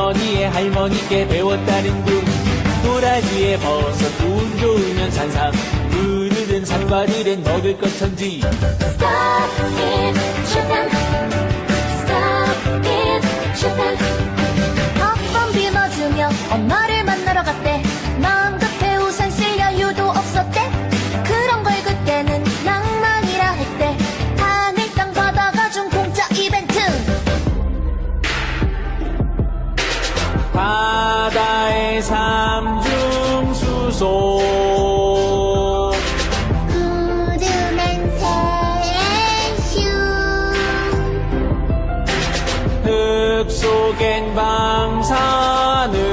할머니의 할머니께 배웠다는 둥 도라지에 버섯 운 좋으면 산삼 으르든 산과들엔 먹을 것 천지 Stop it, Japan. Stop it, Japan. 학번비 맞으며 엄마를 만나러 갔대. 바다의 삼중 수소. 구름엔 새의 슈흙 속엔 방사능.